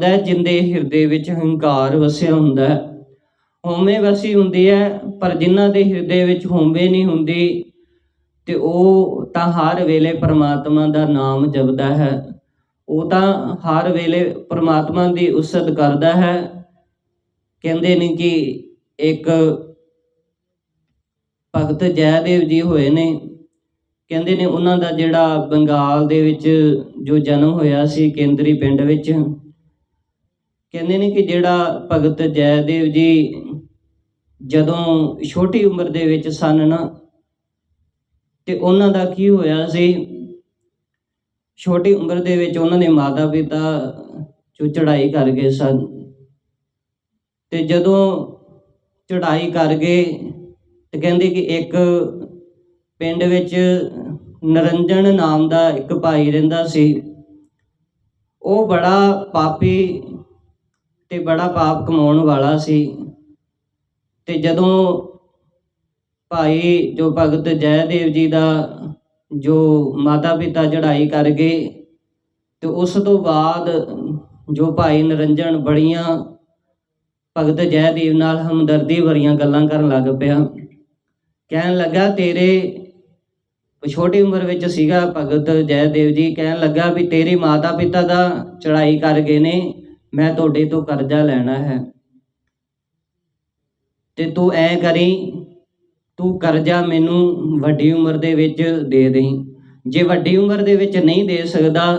ਹੁੰਦਾ ਜਿੰਦੇ ਹਿਰਦੇ ਵਿੱਚ ਹੰਕਾਰ ਵਸਿਆ ਹੁੰਦਾ ਹੈ। ਹਉਮੈ ਵਸੀ ਹੁੰਦੀ ਹੈ, ਪਰ ਜਿਨ੍ਹਾਂ ਦੇ ਹਿਰਦੇ ਵਿੱਚ ਹਉਮੈ ਨਹੀਂ ਹੁੰਦੀ, ਤੇ ਉਹ ਤਾਂ ਹਰ ਵੇਲੇ ਪਰਮਾਤਮਾ ਦਾ ਨਾਮ ਜਪਦਾ ਹੈ। ਉਹ ਤਾਂ ਹਰ ਵੇਲੇ ਪਰਮਾਤਮਾ ਦੀ ਉਸਤ ਕਰਦਾ ਹੈ। ਕਹਿੰਦੇ ਨੇ ਕਿ ਇੱਕ ਭਗਤ ਜੈਦੇਵ ਜੀ ਹੋਏ ਨੇ। ਕਹਿੰਦੇ ਨੇ ਉਹਨਾਂ ਦਾ ਜਿਹੜਾ ਬੰਗਾਲ ਦੇ ਵਿੱਚ ਜੋ ਜਨਮ ਹੋਇਆ ਸੀ, ਕੇਂਦਰੀ ਪਿੰਡ ਵਿੱਚ ਕਹਿੰਦੇ ਨੇ ਕਿ ਜਿਹੜਾ ਭਗਤ ਜੈਦੇਵ ਜੀ ਜਦੋਂ ਛੋਟੀ ਉਮਰ ਦੇ ਵਿੱਚ ਸਨ ਨਾ, ਤੇ ਉਹਨਾਂ ਦਾ ਕੀ ਹੋਇਆ ਸੀ? ਛੋਟੀ ਉਮਰ ਦੇ ਵਿੱਚ ਉਹਨਾਂ ਦੇ ਮਾਤਾ ਪਿਤਾ ਜੋ ਚੜ੍ਹਾਈ ਕਰ ਗਏ ਸਨ। ਤੇ ਜਦੋਂ ਚੜ੍ਹਾਈ ਕਰ ਗਏ, ਤੇ ਕਹਿੰਦੇ ਕਿ ਇੱਕ ਪਿੰਡ ਵਿੱਚ ਨਰੰਜਨ ਨਾਮ ਦਾ ਇੱਕ ਭਾਈ ਰਹਿੰਦਾ ਸੀ। ਉਹ ਬੜਾ ਪਾਪੀ ਤੇ ਬੜਾ ਪਾਪ ਕਮਾਉਣ ਵਾਲਾ ਸੀ। ਤੇ ਜਦੋਂ ਭਾਈ ਜੋ ਭਗਤ ਜੈਦੇਵ ਜੀ ਦਾ ਜੋ ਮਾਤਾ ਪਿਤਾ ਚੜ੍ਹਾਈ ਕਰ ਗਏ ਤੇ ਉਸ ਤੋਂ ਬਾਅਦ ਜੋ ਭਾਈ ਨਰੰਜਨ ਬੜੀਆਂ ਭਗਤ ਜੈਦੇਵ ਨਾਲ ਹਮਦਰਦੀ ਵਰੀਆਂ ਗੱਲਾਂ ਕਰਨ ਲੱਗ ਪਿਆ। ਕਹਿਣ ਲੱਗਾ, ਤੇਰੇ ਛੋਟੀ ਉਮਰ ਵਿੱਚ ਸੀਗਾ ਭਗਤ ਜੈਦੇਵ ਜੀ। ਕਹਿਣ ਲੱਗਾ ਵੀ ਤੇਰੇ ਮਾਤਾ ਪਿਤਾ ਦਾ ਚੜ੍ਹਾਈ ਕਰ ਗਏ ਨੇ। ਮੈਂ ਤੁਹਾਡੇ ਤੋਂ ਕਰਜ਼ਾ ਲੈਣਾ ਹੈ। ਤੇ ਤੂੰ ਐ ਕਰੀ, ਤੂੰ ਕਰਜ਼ਾ ਮੈਨੂੰ ਵੱਡੀ ਉਮਰ ਦੇ ਵਿੱਚ ਦੇ ਦੇਈਂ। ਜੇ ਵੱਡੀ ਉਮਰ ਦੇ ਵਿੱਚ ਨਹੀਂ ਦੇ ਸਕਦਾ,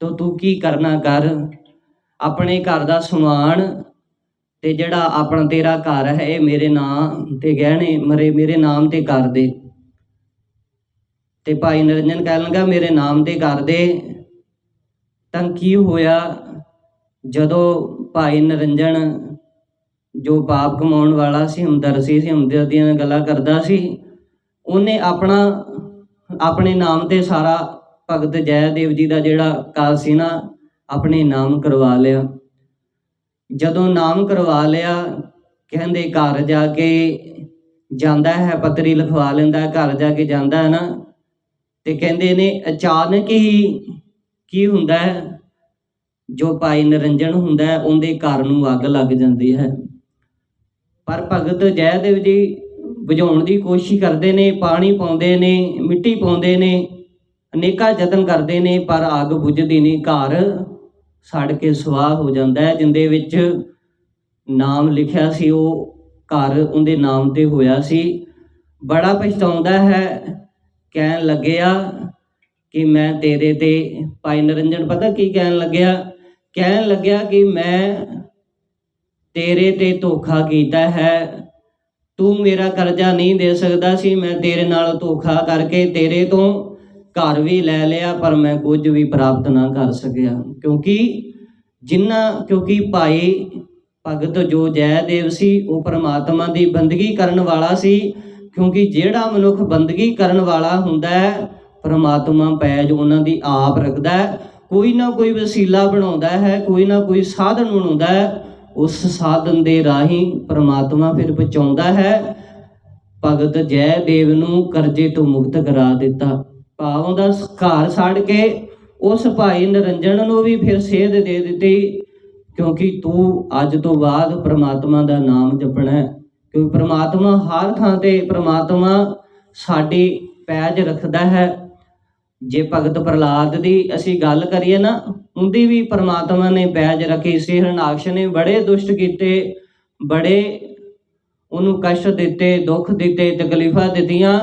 ਤਾਂ ਤੂੰ ਕੀ ਕਰਨਾ ਕਰ? ਆਪਣੇ ਘਰ ਦਾ ਸਮਾਨ ਤੇ ਜਿਹੜਾ ਆਪਣਾ ਤੇਰਾ ਘਰ ਹੈ, ਇਹ ਮੇਰੇ ਨਾਮ ਤੇ ਗਹਿਣੇ, ਮਰੇ, ਮੇਰੇ ਨਾਮ ਤੇ ਕਰ ਦੇ। ਤੇ ਭਾਈ ਨਰਿੰਜਨ ਕਹਿਣ ਲੱਗਾ, ਮੇਰੇ ਨਾਮ ਤੇ ਕਰ ਦੇ। ਤਾਂ ਕੀ ਹੋਇਆ? ਜਦੋਂ ਭਾਈ ਨਰਿੰਜਨ ਜੋ ਪਾਪ ਕਮਾਉਣ ਵਾਲਾ ਸੀ ਹਮਦਰਦੀ ਸੀ ਹਮਦਰਦ ਦੀਆਂ ਗੱਲਾਂ ਕਰਦਾ ਸੀ, ਉਹਨੇ ਆਪਣਾ, ਆਪਣੇ ਨਾਮ ਤੇ ਸਾਰਾ ਭਗਤ ਜੈਦੇਵ ਜੀ ਦਾ ਜਿਹੜਾ ਕਾਲ ਸੀ ਨਾ, ਆਪਣੇ ਨਾਮ ਕਰਵਾ ਲਿਆ। ਜਦੋਂ ਨਾਮ ਕਰਵਾ ਲਿਆ, ਕਹਿੰਦੇ ਘਰ ਜਾ ਕੇ ਜਾਂਦਾ ਹੈ, ਪੱਤਰੀ ਲਿਖਵਾ ਲੈਂਦਾ, ਘਰ ਜਾ ਕੇ ਜਾਂਦਾ ਹੈ ਨਾ, ਤੇ ਕਹਿੰਦੇ ਨੇ ਅਚਾਨਕ ਹੀ ਕੀ ਹੁੰਦਾ ਹੈ? ਜੋ ਭਾਈ ਨਿਰੰਜਨ ਹੁੰਦਾ ਹੈ, ਉਹਦੇ ਘਰ ਨੂੰ ਅੱਗ ਲੱਗ ਜਾਂਦੀ ਹੈ। ਪਰ ਭਗਤ ਜੈਦੇਵ ਜੀ ਬੁਝਾਉਣ ਦੀ ਕੋਸ਼ਿਸ਼ ਕਰਦੇ ਨੇ, ਪਾਣੀ ਪਾਉਂਦੇ ਨੇ, ਮਿੱਟੀ ਪਾਉਂਦੇ ਨੇ, ਅਨੇਕਾਂ ਯਤਨ ਕਰਦੇ ਨੇ, ਪਰ ਅੱਗ ਬੁਝਦੀ ਨਹੀਂ। ਘਰ ਸੜ ਕੇ ਸਵਾਹ ਹੋ ਜਾਂਦਾ ਹੈ, ਜਿੰਦੇ ਵਿੱਚ ਨਾਮ ਲਿਖਿਆ ਸੀ, ਉਹ ਘਰ ਉਹਦੇ ਨਾਮ ਤੇ ਹੋਇਆ ਸੀ। ਬੜਾ ਪਛਤਾਉਂਦਾ ਹੈ, ਕਹਿਣ ਲੱਗਿਆ ਕਿ ਮੈਂ ਤੇਰੇ ਤੇ, ਭਾਈ ਨਰਿੰਜਨ ਪਤਾ ਕੀ ਕਹਿਣ ਲੱਗਿਆ? ਕਹਿਣ ਲੱਗਿਆ ਕਿ ਮੈਂ ਤੇਰੇ ਤੇ ਧੋਖਾ ਕੀਤਾ ਹੈ। ਤੂੰ ਮੇਰਾ ਕਰਜ਼ਾ ਨਹੀਂ ਦੇ ਸਕਦਾ ਸੀ, ਮੈਂ ਤੇਰੇ ਨਾਲ ਧੋਖਾ ਕਰਕੇ ਤੇਰੇ ਤੋਂ ਘਰ ਵੀ ਲੈ ਲਿਆ, ਪਰ ਮੈਂ ਕੁਝ ਵੀ ਪ੍ਰਾਪਤ ਨਾ ਕਰ ਸਕਿਆ। ਕਿਉਂਕਿ ਜਿੰਨਾ, ਕਿਉਂਕਿ ਭਾਈ ਭਗਤ ਜੋ ਜੈਦੇਵ ਸੀ, ਉਹ ਪਰਮਾਤਮਾ ਦੀ ਬੰਦਗੀ ਕਰਨ ਵਾਲਾ ਸੀ। ਕਿਉਂਕਿ ਜਿਹੜਾ ਮਨੁੱਖ ਬੰਦਗੀ ਕਰਨ ਵਾਲਾ ਹੁੰਦਾ ਹੈ, ਪਰਮਾਤਮਾ ਪੈਜ ਉਹਨਾਂ ਦੀ ਆਪ ਰੱਖਦਾ ਹੈ। ਕੋਈ ਨਾ ਕੋਈ ਵਸੀਲਾ ਬਣਾਉਂਦਾ ਹੈ, ਕੋਈ ਨਾ ਕੋਈ ਸਾਧਨ ਬਣਾਉਂਦਾ ਹੈ, ਉਸ ਸਾਧਨ ਦੇ ਰਾਹੀਂ ਪ੍ਰਮਾਤਮਾ ਫਿਰ ਬਚਾਉਂਦਾ ਹੈ। ਭਗਤ ਜੈ ਦੇਵ ਨੂੰ ਕਰਜ਼ੇ ਤੋਂ ਮੁਕਤ ਕਰਾ ਦਿੱਤਾ। ਭਾਵੋਂ ਦਾ ਘਰ ਛੱਡ ਕੇ ਉਸ ਭਾਈ ਨਰਿੰਜਨ ਨੂੰ ਵੀ ਫਿਰ ਸੇਧ ਦੇ ਦਿੱਤੀ, ਕਿਉਂਕਿ ਤੂੰ ਅੱਜ ਤੋਂ ਬਾਅਦ ਪ੍ਰਮਾਤਮਾ ਦਾ ਨਾਮ ਜਪਣਾ ਹੈ। ਕਿਉਂਕਿ ਪ੍ਰਮਾਤਮਾ ਹਰ ਥਾਂ ਤੇ ਪ੍ਰਮਾਤਮਾ ਸਾਡੀ ਪੈਜ ਰੱਖਦਾ ਹੈ। ਜੇ ਭਗਤ ਪ੍ਰਹਲਾਦ ਦੀ ਅਸੀਂ ਗੱਲ ਕਰੀਏ ਨਾ, ਉਹਦੀ ਵੀ ਪ੍ਰਮਾਤਮਾ ਨੇ ਪੈਜ ਰੱਖੀ ਸੀ, ਹਰਨਾਕਸ਼ ਨੇ ਬੜੇ ਦੁਸ਼ਟ ਕੀਤੇ, ਬੜੇ ਉਹਨੂੰ ਕਸ਼ਟ ਦਿੱਤੇ, ਦੁੱਖ ਦਿੱਤੇ, ਤਕਲੀਫਾਂ ਦਿੱਤੀਆਂ,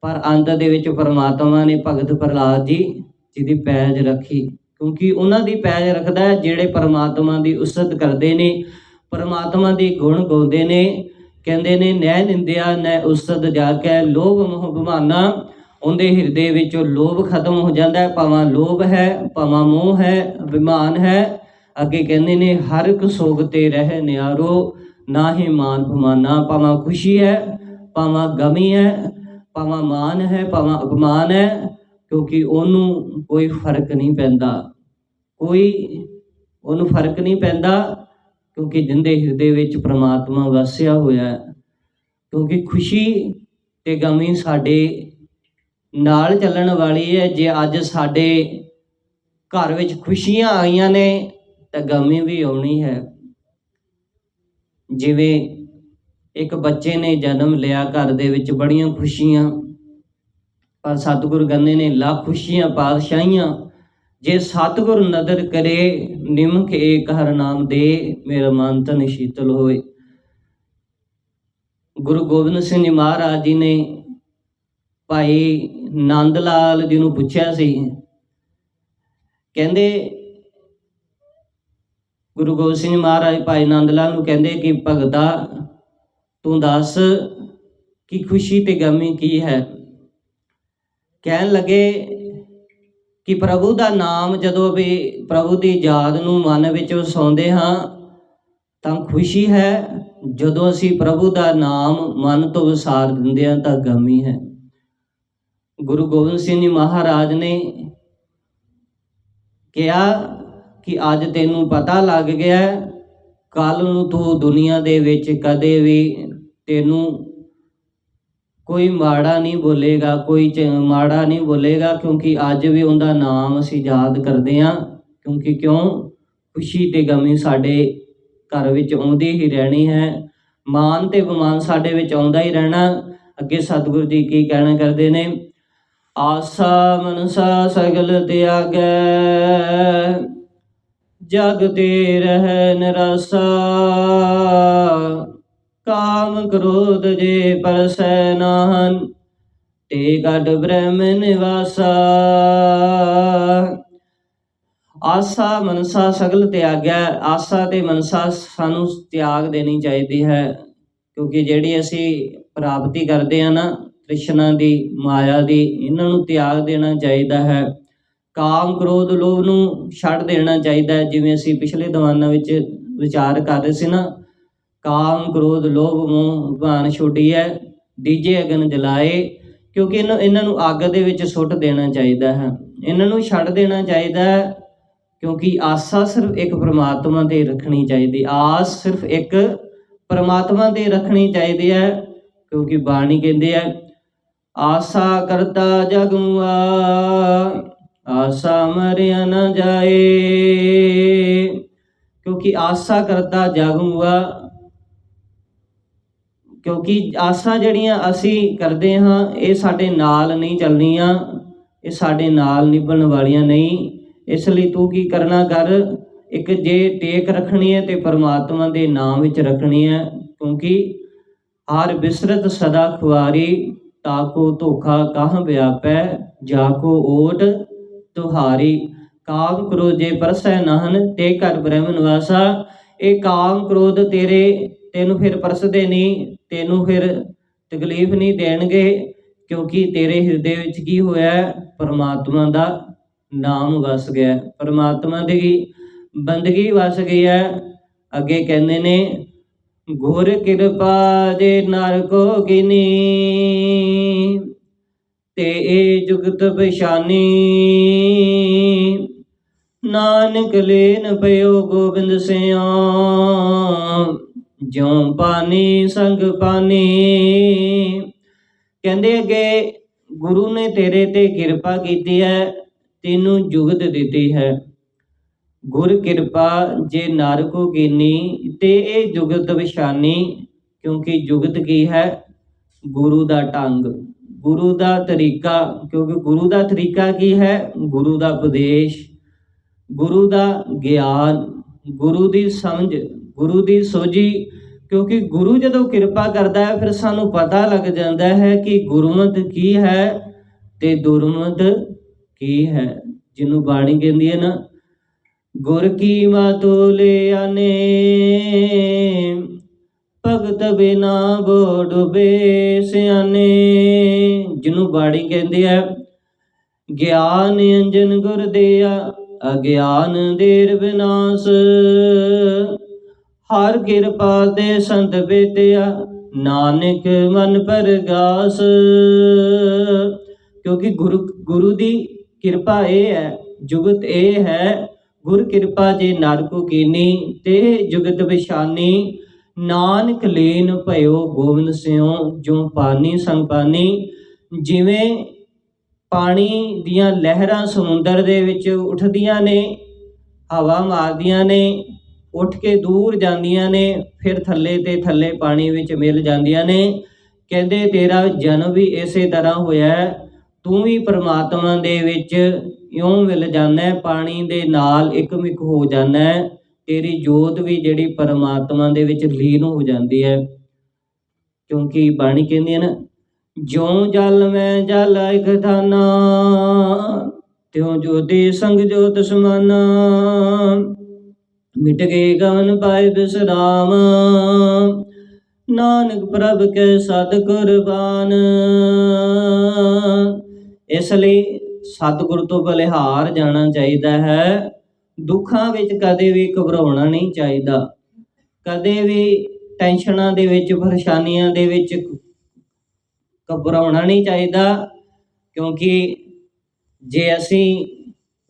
ਪਰ ਅੰਤ ਦੇ ਵਿੱਚ ਪ੍ਰਮਾਤਮਾ ਨੇ ਭਗਤ ਪ੍ਰਹਲਾਦ ਜੀ, ਜਿਹਦੀ ਪੈਜ ਰੱਖੀ। ਕਿਉਂਕਿ ਉਹਨਾਂ ਦੀ ਪੈਜ ਰੱਖਦਾ ਹੈ ਜਿਹੜੇ ਪ੍ਰਮਾਤਮਾ ਦੀ ਉਸਤ ਕਰਦੇ ਨੇ, ਪ੍ਰਮਾਤਮਾ ਦੀ ਗੁਣ ਗਾਉਂਦੇ ਨੇ, ਕਹਿੰਦੇ ਨੇ ਨੈ ਨਿੰਦਿਆ ਨੈ ਉਸਤ ਜਾ ਕੇ ਲੋਭ ਮੋਹ ਬਮਾਨਾ। ਉਹਦੇ ਹਿਰਦੇ ਵਿੱਚੋਂ ਲੋਭ ਖਤਮ ਹੋ ਜਾਂਦਾ ਹੈ, ਭਾਵੇਂ ਲੋਭ ਹੈ, ਭਾਵਾਂ ਮੋਹ ਹੈ, ਅਭਿਮਾਨ ਹੈ। ਅੱਗੇ ਕਹਿੰਦੇ ਨੇ, ਹਰ ਇੱਕ ਸੋਗ ਤੇ ਰਹਿ ਨਿਆਰੋ, ਨਾ ਹੀ ਮਾਨ ਭਮਾਨਾ ਭਾਵਾਂ ਖੁਸ਼ੀ ਹੈ, ਭਾਵਾਂ ਗਮੀ ਹੈ, ਭਾਵਾਂ ਮਾਨ ਹੈ, ਭਾਵਾਂ ਅਪਮਾਨ ਹੈ, ਕਿਉਂਕਿ ਉਹਨੂੰ ਕੋਈ ਫ਼ਰਕ ਨਹੀਂ ਪੈਂਦਾ। ਕੋਈ ਉਹਨੂੰ ਫ਼ਰਕ ਨਹੀਂ ਪੈਂਦਾ, ਕਿਉਂਕਿ ਜਿੰਦੇ ਹਿਰਦੇ ਵਿੱਚ ਪ੍ਰਮਾਤਮਾ ਵਸਿਆ ਹੋਇਆ ਹੈ। ਕਿਉਂਕਿ ਖੁਸ਼ੀ ਤੇ ਗਮੀ ਸਾਡੇ ਨਾਲ ਚੱਲਣ ਵਾਲੀ ਹੈ। ਜੇ ਅੱਜ ਸਾਡੇ ਘਰ ਵਿੱਚ ਖੁਸ਼ੀਆਂ ਆਈਆਂ ਨੇ, ਤਾਂ ਗਮੀ ਵੀ ਆਉਣੀ ਹੈ। ਜਿਵੇਂ ਇੱਕ ਬੱਚੇ ਨੇ ਜਨਮ ਲਿਆ ਘਰ ਦੇ ਵਿੱਚ ਬੜੀਆਂ ਖੁਸ਼ੀਆਂ, ਪਰ ਸਤਿਗੁਰ ਕਹਿੰਦੇ ਨੇ ਲੱਖ ਖੁਸ਼ੀਆਂ ਪਾਤਸ਼ਾਹੀਆਂ, ਜੇ ਸਤਿਗੁਰ ਨਦਰ ਕਰੇ ਨਿਮਖ ਏਕ ਹਰ ਨਾਮ ਦੇ, ਮੇਰਾ ਮਨ ਤਨ ਸ਼ੀਤਲ ਹੋਏ। ਗੁਰੂ ਗੋਬਿੰਦ ਸਿੰਘ ਜੀ ਮਹਾਰਾਜ ਜੀ ਨੇ ਭਾਈ ਨੰਦ ਲਾਲ ਜੀ ਨੂੰ ਪੁੱਛਿਆ ਸੀ, ਕਹਿੰਦੇ ਗੁਰੂ ਗੋਬਿੰਦ ਸਿੰਘ ਮਹਾਰਾਜ ਭਾਈ ਨੰਦ ਲਾਲ ਨੂੰ ਕਹਿੰਦੇ ਕਿ ਭਗਤਾ, ਤੂੰ ਦੱਸ ਕਿ ਖੁਸ਼ੀ ਤੇ ਗਮੀ ਕੀ ਹੈ? ਕਹਿਣ ਲੱਗੇ ਕਿ ਪ੍ਰਭੂ ਦਾ ਨਾਮ ਜਦੋਂ ਵੀ ਪ੍ਰਭੂ ਦੀ ਯਾਦ ਨੂੰ ਮਨ ਵਿੱਚ ਵਸਾਉਂਦੇ ਹਾਂ, ਤਾਂ ਖੁਸ਼ੀ ਹੈ। ਜਦੋਂ ਅਸੀਂ ਪ੍ਰਭੂ ਦਾ ਨਾਮ ਮਨ ਤੋਂ ਵਿਸਾਰ ਦਿੰਦੇ ਹਾਂ, ਤਾਂ ਗਮੀ ਹੈ। ਗੁਰੂ ਗੋਬਿੰਦ ਸਿੰਘ ਜੀ ਮਹਾਰਾਜ ਨੇ ਕਿਹਾ ਕਿ ਅੱਜ ਤੈਨੂੰ ਪਤਾ ਲੱਗ ਗਿਆ ਕੱਲ ਨੂੰ ਤੂੰ ਦੁਨੀਆ ਦੇ ਵਿੱਚ ਕਦੇ ਵੀ ਤੈਨੂੰ ਕੋਈ ਮਾੜਾ ਨਹੀਂ ਬੋਲੇਗਾ, ਕੋਈ ਚ- ਮਾੜਾ ਨਹੀਂ ਬੋਲੇਗਾ, ਕਿਉਂਕਿ ਅੱਜ ਵੀ ਉਹਦਾ ਨਾਮ ਅਸੀਂ ਯਾਦ ਕਰਦੇ ਹਾਂ, ਕਿਉਂਕਿ ਕਿਉਂ? ਖੁਸ਼ੀ ਤੇ ਗਮੀ ਸਾਡੇ ਘਰ ਵਿੱਚ ਆਉਂਦੀ ਹੀ ਰਹਿਣੀ ਹੈ ਮਾਨ ਤੇ ਬਮਾਨ ਸਾਡੇ ਵਿੱਚ ਆਉਂਦਾ ਹੀ ਰਹਿਣਾ। ਅੱਗੇ ਸਤਿਗੁਰੂ ਜੀ ਕੀ ਕਹਿਣਾ ਕਰਦੇ ਨੇ? ਆਸਾ ਮਨਸਾ ਸਗਲ ਤਿਆਗੈ। ਜਗ ਤੇ ਰਹਿ ਨਰਸਾ। ਕਾਮ ਕ੍ਰੋਧ ਜੇ ਪਰਸੈ ਨਾਹਨ, ਤੇ ਗਡ ਬ੍ਰਹਮ ਨਿਵਾਸਾ। ਆਸਾ ਮਨਸਾ ਸਗਲ ਤਿਆਗੈ। ਆਸਾ ਤੇ ਮਨਸਾ ਸਾਨੂੰ ਤਿਆਗ ਦੇਣੀ ਚਾਹੀਦੀ ਹੈ, ਕਿਉਂਕਿ ਜਿਹੜੀ ਅਸੀਂ ਪ੍ਰਾਪਤੀ ਕਰਦੇ ਆ ਨਾ ਤ੍ਰਿਸ਼ਨਾ ਦੀ ਮਾਇਆ ਦੀ ਇਹਨਾਂ ਨੂੰ ਤਿਆਗ ਦੇਣਾ ਚਾਹੀਦਾ ਹੈ। ਕਾਮ ਕ੍ਰੋਧ ਲੋਭ ਨੂੰ ਛੱਡ ਦੇਣਾ ਚਾਹੀਦਾ ਹੈ, ਜਿਵੇਂ ਅਸੀਂ ਪਿਛਲੇ ਦੀਵਾਨਾਂ ਵਿੱਚ ਵਿਚਾਰ ਕਰ ਰਹੇ ਸੀ ਨਾ। ਕਾਮ ਕ੍ਰੋਧ ਲੋਭ ਮੋਹ ਭਾਨ ਛੋਡੀ ਹੈ ਦੀਜੇ ਅਗਨ ਜਲਾਏ, ਕਿਉਂਕਿ ਇਹਨੂੰ ਇਹਨਾਂ ਨੂੰ ਅੱਗ ਦੇ ਵਿੱਚ ਸੁੱਟ ਦੇਣਾ ਚਾਹੀਦਾ ਹੈ। ਇਹਨਾਂ ਨੂੰ ਛੱਡ ਦੇਣਾ ਚਾਹੀਦਾ ਹੈ, ਕਿਉਂਕਿ ਆਸਾ ਸਿਰਫ ਇੱਕ ਪ੍ਰਮਾਤਮਾ ਤੇ ਰੱਖਣੀ ਚਾਹੀਦੀ ਆਸ ਸਿਰਫ ਇੱਕ ਪ੍ਰਮਾਤਮਾ ਤੇ ਰੱਖਣੀ ਚਾਹੀਦੀ ਹੈ, ਕਿਉਂਕਿ ਬਾਣੀ ਕਹਿੰਦੇ ਹੈ ਆਸਾ ਕਰਤਾ ਜਗ ਆਸਾ ਮਰਿਆ ਨਾ ਜਾਏ। ਕਿਉਂਕਿ ਆਸਾ ਕਰਤਾ ਜਗਮੁਆ ਕਿਉਂਕਿ ਆਸਾਂ ਜਿਹੜੀਆਂ ਅਸੀਂ ਕਰਦੇ ਹਾਂ, ਇਹ ਸਾਡੇ ਨਾਲ ਨਹੀਂ ਚੱਲਣੀਆਂ, ਇਹ ਸਾਡੇ ਨਾਲ ਨਿਭਣ ਵਾਲੀਆਂ ਨਹੀਂ। ਇਸ ਲਈ ਤੂੰ ਕੀ ਕਰਨਾ ਕਰ? ਇੱਕ ਜੇ ਟੇਕ ਰੱਖਣੀ ਹੈ ਤੇ ਪਰਮਾਤਮਾ ਦੇ ਨਾਮ ਵਿੱਚ ਰੱਖਣੀ ਹੈ, ਕਿਉਂਕਿ ਹਰ ਬਿਸਰਤ ਸਦਾ ਖੁਆਰੀ। ਤਾਕੋ ਧੋਖਾ ਕਾਹ ਵਿਆਪੈ? ਜਾ ਕੋ ਓਟ ਤੁਹਾਰੀ। ਕਾਮ ਕ੍ਰੋਧੇ ਪਰਸੈ ਨਹਨ, ਤੇ ਘਰ ਬ੍ਰਹਮ ਨਿਵਾਸਾ। ਇਹ ਕਾਮ ਕ੍ਰੋਧ ਤੇਰੇ, ਤੈਨੂੰ ਫਿਰ ਪਰਸਦੇ ਨਹੀਂ, ਤੈਨੂੰ ਫਿਰ ਤਕਲੀਫ ਨਹੀਂ ਦੇਣਗੇ, ਕਿਉਂਕਿ ਤੇਰੇ ਹਿਰਦੇ ਵਿੱਚ ਕੀ ਹੋਇਆ? ਪਰਮਾਤਮਾ ਦਾ ਨਾਮ ਵਸ ਗਿਆ। ਪਰਮਾਤਮਾ ਦੀ ਬੰਦਗੀ ਵਸ ਗਈ ਹੈ। ਅੱਗੇ ਕਹਿੰਦੇ ਨੇ ਗੁਰ ਕਿਰਪਾ ਜੇ ਨਰ ਕੋ ਗਿਨੀ, ਤੇ ਇਹ ਜੁਗਤ ਪਛਾਨੀ। ਨਾਨਕ ਲੈਨ ਪਇਓ ਗੋਬਿੰਦ ਸਿਆ ਜਿਉ ਪਾਣੀ ਸੰਗ ਪਾਣੀ ਕਹਿੰਦੇ ਅੱਗੇ, ਗੁਰੂ ਨੇ ਤੇਰੇ ਤੇ ਕਿਰਪਾ ਕੀਤੀ ਹੈ, ਤੈਨੂੰ ਜੁਗਤ ਦਿੱਤੀ ਹੈ। ਗੁਰ ਕਿਰਪਾ ਜੇ ਨਰ ਕੋ ਕੀਨੀ ਤੇ ਇਹ ਜੁਗਤ ਵਿਸ਼ਾਨੀ, ਕਿਉਂਕਿ ਜੁਗਤ ਕੀ ਹੈ? ਗੁਰੂ ਦਾ ਢੰਗ। ਗੁਰੂ ਦਾ ਤਰੀਕਾ, ਕਿਉਂਕਿ ਗੁਰੂ ਦਾ ਤਰੀਕਾ ਕੀ ਹੈ? ਗੁਰੂ ਦਾ ਉਪਦੇਸ਼। ਗੁਰੂ ਦਾ ਗਿਆਨ। ਗੁਰੂ ਦੀ ਸਮਝ। ਗੁਰੂ ਦੀ ਸੋਝੀ। ਕਿਉਂਕਿ ਗੁਰੂ ਜਦੋਂ ਕਿਰਪਾ ਕਰਦਾ ਹੈ, ਫਿਰ ਸਾਨੂੰ ਪਤਾ ਲੱਗ ਜਾਂਦਾ ਹੈ ਕਿ ਗੁਰਮਤ ਕੀ ਹੈ ਤੇ ਦੁਰਮਤ ਕੀ ਹੈ। ਜਿਹਨੂੰ ਬਾਣੀ ਕਹਿੰਦੀ ਹੈ ਨਾ ਗੁਰ ਕੀ ਮਾਤੋ ਲੈ ਆਨੇ, ਭਗਤ ਬਿਨਾ ਬੋ ਡੁਬੇ ਸਿਆਨੇ। ਜਿਹਨੂੰ ਬਾਣੀ ਕਹਿੰਦੇ ਆ, ਗਿਆਨ ਅੰਜਨ ਗੁਰ ਦਿਆ, ਅਗਿਆਨ ਦੇਰ ਵਿਨਾਸ਼ ਹਰ ਕਿਰਪਾ ਦੇ ਸੰਤ ਬੇਤਿਆ ਨਾਨਕ ਮਨ ਪਰਗਾਸ। ਕਿਉਂਕਿ ਗੁਰੂ ਗੁਰੂ ਦੀ ਕਿਰਪਾ ਇਹ ਹੈ, ਜੁਗਤ ਇਹ ਹੈ ਗੁਰ ਕਿਰਪਾ ਜੇ ਨਰ ਕੋ ਕੀਨੀ, ਤੇ ਜੁਗਤ ਵਿਸ਼ਾਨੀ ਨਾਨਕ ਲੀਨ ਭਇਓ ਗੋਬਿੰਦ ਸਿਉ ਜੋ ਪਾਨੀ ਸੰਗ ਪਾਨੀ। ਜਿਵੇਂ ਪਾਣੀ ਦੀਆਂ ਲਹਿਰਾਂ ਸਮੁੰਦਰ ਦੇ ਵਿੱਚ ਉੱਠਦੀਆਂ ਨੇ, ਹਵਾ ਮਾਰਦੀਆਂ ਨੇ, ਉੱਠ ਕੇ ਦੂਰ ਜਾਂਦੀਆਂ ਨੇ, ਫਿਰ ਥੱਲੇ ਤੇ ਥੱਲੇ ਪਾਣੀ ਵਿੱਚ ਮਿਲ ਜਾਂਦੀਆਂ ਨੇ। ਕਹਿੰਦੇ ਤੇਰਾ ਜਨਮ ਵੀ ਇਸੇ ਤਰ੍ਹਾਂ ਹੋਇਆ ਤੂੰ ਵੀ ਪਰਮਾਤਮਾ ਦੇ ਵਿੱਚ ਇਉਂ ਮਿਲ ਜਾਂਦਾ ਪਾਣੀ ਦੇ ਨਾਲ ਇੱਕਮਿਕ ਹੋ ਜਾਂਦਾ ਹੈ ਤੇਰੀ ਜੋਤ ਵੀ ਜਿਹੜੀ ਪਰਮਾਤਮਾ ਦੇ ਵਿੱਚ ਲੀਨ ਹੋ ਜਾਂਦੀ ਹੈ। ਕਿਉਂਕਿ ਬਾਣੀ ਕਹਿੰਦੀ ਹੈ ਨਾ, ਜਿਉ ਜਲ ਮੈਂ ਜਲ ਇਕ ਤਿਉ ਜੋਤੀ ਸੰਗ ਜੋਤ ਸਮਾਨਾ। ਮਿਟ ਗਏ ਗਵਨ ਪਾਏ ਬਿਸਰਾਮ, ਨਾਨਕ ਪ੍ਰਭ ਕੇ ਸਤ ਕੁਰਬਾਨ। ਇਸ ਲਈ ਸਤਿਗੁਰ ਤੋਂ ਬਲਿਹਾਰ ਜਾਣਾ ਚਾਹੀਦਾ ਹੈ। ਦੁੱਖਾਂ ਵਿੱਚ ਕਦੇ ਵੀ ਘਬਰਾਉਣਾ ਨਹੀਂ ਚਾਹੀਦਾ। ਕਦੇ ਵੀ ਟੈਨਸ਼ਨਾਂ ਦੇ ਵਿੱਚ, ਪਰੇਸ਼ਾਨੀਆਂ ਦੇ ਵਿੱਚ ਘਬਰਾਉਣਾ ਨਹੀਂ ਚਾਹੀਦਾ। ਕਿਉਂਕਿ ਜੇ ਅਸੀਂ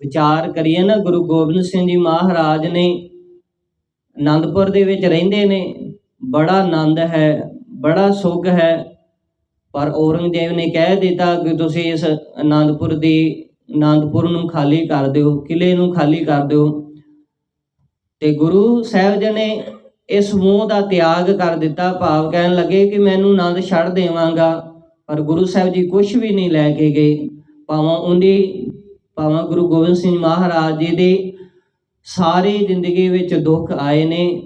ਵਿਚਾਰ ਕਰੀਏ ਨਾ, ਗੁਰੂ ਗੋਬਿੰਦ ਸਿੰਘ ਜੀ ਮਹਾਰਾਜ ਨੇ ਆਨੰਦਪੁਰ ਦੇ ਵਿੱਚ ਰਹਿੰਦੇ ਨੇ। ਬੜਾ ਆਨੰਦ ਹੈ, ਬੜਾ ਸੁੱਖ ਹੈ। ਪਰ ਔਰੰਗਜ਼ੇਬ ਨੇ ਕਹਿ ਦਿੱਤਾ ਕਿ ਤੁਸੀਂ ਇਸ ਆਨੰਦਪੁਰ ਦੀ ਆਨੰਦਪੁਰ ਨੂੰ ਖਾਲੀ ਕਰ ਦਿਓ ਕਿਲੇ ਨੂੰ ਖਾਲੀ ਕਰ ਦਿਓ। ਤੇ ਗੁਰੂ ਸਾਹਿਬ ਜੀ ਨੇ ਇਸ ਮੋਹ ਦਾ ਤਿਆਗ ਕਰ ਦਿੱਤਾ, ਭਾਵ ਕਹਿਣ ਲੱਗੇ ਕਿ ਮੈਨੂੰ ਆਨੰਦ ਛੱਡ ਦੇਵਾਂਗਾ। ਪਰ ਗੁਰੂ ਸਾਹਿਬ ਜੀ ਕੁਝ ਵੀ ਨਹੀਂ ਲੈ ਕੇ ਗਏ। ਭਾਵੇਂ ਉਹਦੀ, ਭਾਵੇਂ ਗੁਰੂ ਗੋਬਿੰਦ ਸਿੰਘ ਮਹਾਰਾਜ ਜੀ ਦੀ ਸਾਰੀ ਜ਼ਿੰਦਗੀ ਵਿੱਚ ਦੁੱਖ ਆਏ ਨੇ,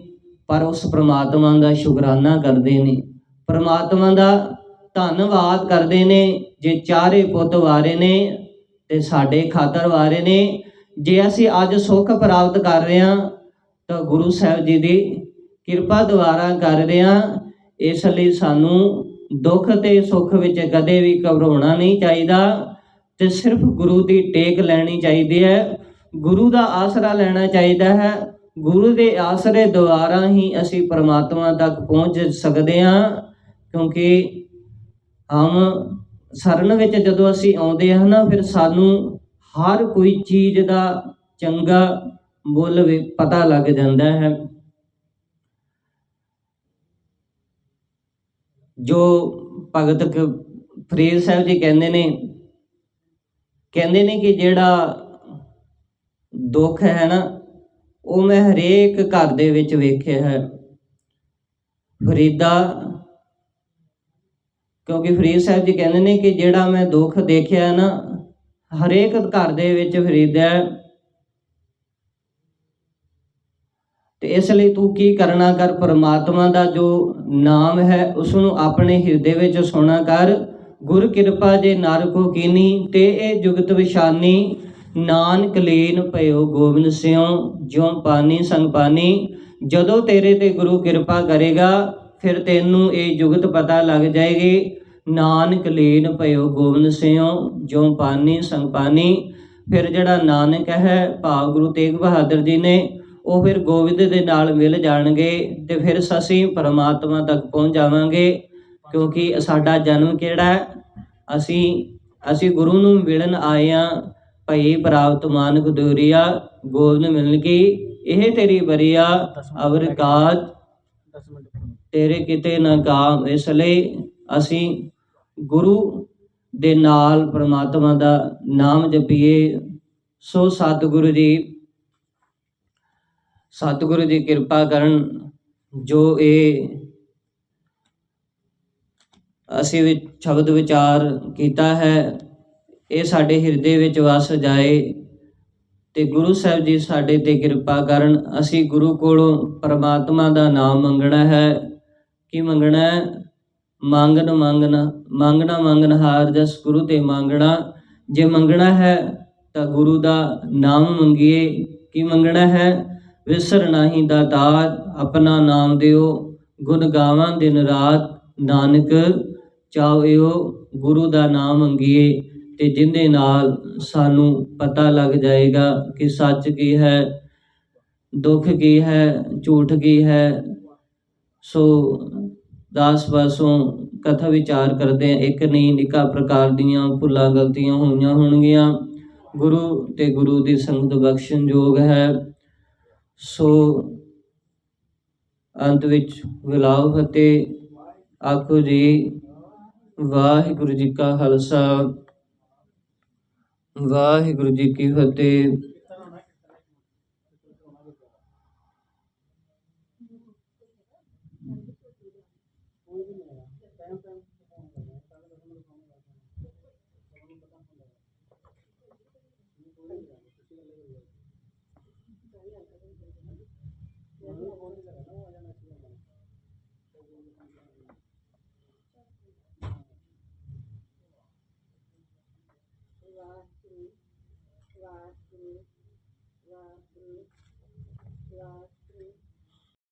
ਪਰ ਉਸ ਪ੍ਰਮਾਤਮਾ ਦਾ ਸ਼ੁਕਰਾਨਾ ਕਰਦੇ ਨੇ। ਪ੍ਰਮਾਤਮਾ ਦਾ ਧੰਨਵਾਦ ਕਰਦੇ ਨੇ, ਜੇ ਚਾਰੇ ਪੁੱਤ ਵਾਰੇ ਨੇ ਤੇ ਸਾਡੇ ਖਾਤਰ ਵਾਰੇ ਨੇ। ਜੇ ਅਸੀਂ ਅੱਜ ਸੁੱਖ ਪ੍ਰਾਪਤ ਕਰ ਰਹੇ ਹਾਂ, ਤਾਂ ਗੁਰੂ ਸਾਹਿਬ ਜੀ ਦੀ ਕਿਰਪਾ ਦੁਆਰਾ ਕਰ ਰਹੇ ਹਾਂ। ਇਸ ਲਈ ਸਾਨੂੰ ਦੁੱਖ ਤੇ ਸੁੱਖ ਵਿੱਚ ਕਦੇ ਵੀ ਘਬਰਾਉਣਾ ਨਹੀਂ ਚਾਹੀਦਾ ਤੇ ਸਿਰਫ ਗੁਰੂ ਦੀ ਟੇਕ ਲੈਣੀ ਚਾਹੀਦੀ ਹੈ। ਗੁਰੂ ਦਾ ਆਸਰਾ ਲੈਣਾ ਚਾਹੀਦਾ ਹੈ। ਗੁਰੂ ਦੇ ਆਸਰੇ ਦੁਆਰਾ ਹੀ ਅਸੀਂ ਪਰਮਾਤਮਾ ਤੱਕ ਪਹੁੰਚ ਸਕਦੇ ਹਾਂ, ਕਿਉਂਕਿ ਆਮ ਸਰਨ ਵਿੱਚ ਜਦੋਂ ਅਸੀਂ ਆਉਂਦੇ ਹਾਂ ਨਾ, ਫਿਰ ਸਾਨੂੰ ਹਰ ਕੋਈ ਚੀਜ਼ ਦਾ ਚੰਗਾ ਮੁੱਲ ਵੀ ਪਤਾ ਲੱਗ ਜਾਂਦਾ ਹੈ। ਜੋ ਭਗਤ ਫਰੀਦ ਸਾਹਿਬ ਜੀ ਕਹਿੰਦੇ ਨੇ ਕਹਿੰਦੇ ਨੇ ਕਿ ਜਿਹੜਾ ਦੁੱਖ ਹੈ ਨਾ, ਉਹ ਮੈਂ ਹਰੇਕ ਘਰ ਦੇ ਵਿੱਚ ਵੇਖਿਆ ਹੈ। ਫਰੀਦਾ ਕਿਉਂਕਿ ਫਰੀਦ ਸਾਹਿਬ ਜੀ ਕਹਿੰਦੇ ਨੇ ਕਿ ਜਿਹੜਾ ਮੈਂ ਦੁੱਖ ਦੇਖਿਆ ਨਾ, ਹਰੇਕ ਘਰ ਦੇ ਵਿੱਚ ਫਰੀਦਾ ਹੈ। ਤੇ ਇਸ ਲਈ ਤੂੰ ਕੀ ਕਰਨਾ ਕਰ? ਪਰਮਾਤਮਾ ਦਾ ਜੋ ਨਾਮ ਹੈ ਉਸ ਨੂੰ ਆਪਣੇ ਹਿਰਦੇ ਵਿੱਚ ਸੁਣਾ ਕਰ। ਗੁਰ ਕਿਰਪਾ ਜੇ ਨਰ ਕੋ ਕੀਨੀ, ਤੇ ਇਹ ਜੁਗਤ ਵਿਸ਼ਾਨੀ ਨਾਨਕ ਲੀਨ ਭਇਓ ਗੋਬਿੰਦ ਸਿਉ, ਜਿਉ ਪਾਨੀ ਸੰਗ ਪਾਣੀ ਜਦੋਂ ਤੇਰੇ ਤੇ ਗੁਰੂ ਕਿਰਪਾ ਕਰੇਗਾ ਫਿਰ ਤੈਨੂੰ ਇਹ ਜੁਗਤ ਪਤਾ ਲੱਗ ਜਾਏਗੀ। ਨਾਨਕ ਲੀਨ ਭਇਓ ਗੋਬਿੰਦ ਸਿਓ ਜੋ ਪਾਨੀ ਸੰਗ ਪਾਣੀ ਫਿਰ ਜਿਹੜਾ ਨਾਨਕ ਹੈ, ਭਾਵ ਗੁਰੂ ਤੇਗ ਬਹਾਦਰ ਜੀ ਨੇ, ਉਹ ਫਿਰ ਗੋਬਿੰਦ ਦੇ ਨਾਲ ਮਿਲ ਜਾਣਗੇ ਤੇ ਫਿਰ ਅਸੀਂ ਪਰਮਾਤਮਾ ਤੱਕ ਪਹੁੰਚ ਜਾਵਾਂਗੇ। ਕਿਉਂਕਿ ਸਾਡਾ ਜਨਮ ਕਿਹੜਾ ਅਸੀਂ ਅਸੀਂ ਗੁਰੂ ਨੂੰ ਮਿਲਣ ਆਏ ਆ, ਭਈ ਪ੍ਰਾਪਤ ਮਾਨਕ ਦੂਰੀਆ, ਗੋਬਿੰਦ ਮਿਲਣ ਕੀ, ਇਹ ਤੇਰੀ ਬਰੀਆ ਅਵਰ ਕਾਜ। ਤੇਰੇ ਕਿਤੇ ਨਾ ਕਾਮ, ਇਸ ਲਈ ਅਸੀਂ ਗੁਰੂ ਦੇ ਨਾਲ ਪ੍ਰਮਾਤਮਾ ਦਾ ਨਾਮ ਜਪੀਏ। ਸੋ ਸਤਿਗੁਰੂ ਜੀ ਸਤਿਗੁਰੂ ਜੀ ਕਿਰਪਾ ਕਰਨ ਜੋ ਇਹ ਅਸੀਂ ਵਿੱਚ ਸ਼ਬਦ ਵਿਚਾਰ ਕੀਤਾ ਹੈ, ਇਹ ਸਾਡੇ ਹਿਰਦੇ ਵਿੱਚ ਵਸ ਜਾਏ ਤੇ ਗੁਰੂ ਸਾਹਿਬ ਜੀ ਸਾਡੇ ਤੇ ਕਿਰਪਾ ਕਰਨ। ਅਸੀਂ ਗੁਰੂ ਕੋਲੋਂ ਪਰਮਾਤਮਾ ਦਾ ਨਾਮ ਮੰਗਣਾ ਹੈ। ਕੀ ਮੰਗਣਾ ਹੈ? ਮੰਗਨ ਮੰਗਣਾ ਮੰਗਣਾ ਮੰਗਨ ਹਾਰ ਜਸ ਗੁਰੂ ਤੇ ਮੰਗਣਾ। ਜੇ ਮੰਗਣਾ ਹੈ ਤਾਂ ਗੁਰੂ ਦਾ ਨਾਮ ਮੰਗੀਏ। ਕੀ ਮੰਗਣਾ ਹੈ? ਵਿਸਰ ਨਾਹੀ ਦਾਤਾਰ ਆਪਣਾ ਨਾਮ ਦਿਓ। ਗੁਣ ਗਾਵਾਂ ਦਿਨ ਰਾਤ, ਨਾਨਕ ਚਾਹੋ ਗੁਰੂ ਦਾ ਨਾਮ ਮੰਗੀਏ। ਤੇ ਜਿੰਦੇ ਨਾਲ ਸਾਨੂੰ ਪਤਾ ਲੱਗ ਜਾਏਗਾ ਕਿ ਸੱਚ ਕੀ ਹੈ, ਦੁੱਖ ਕੀ ਹੈ, ਝੂਠ ਕੀ ਹੈ ਸੋ ਦਾਸ ਪਾਸੋਂ ਕਥਾ ਵਿਚਾਰ ਕਰਦੇ ਆ ਇੱਕ ਨਹੀਂ, ਨਿਕਾ ਪ੍ਰਕਾਰ ਦੀਆਂ ਭੁੱਲਾਂ ਗਲਤੀਆਂ ਹੋਈਆਂ ਹੋਣਗੀਆਂ। ਗੁਰੂ ਤੇ ਗੁਰੂ ਦੀ ਸੰਗਤ ਬਖਸ਼ਣ ਯੋਗ ਹੈ। ਸੋ ਅੰਤ ਵਿੱਚ ਵਿਲਾਪ ਫਤਿਹ ਆਖੋ ਜੀ, ਵਾਹਿਗੁਰੂ ਜੀ ਕਾ ਖਾਲਸਾ, ਵਾਹਿਗੁਰੂ ਜੀ ਕੀ ਫਤਿਹ।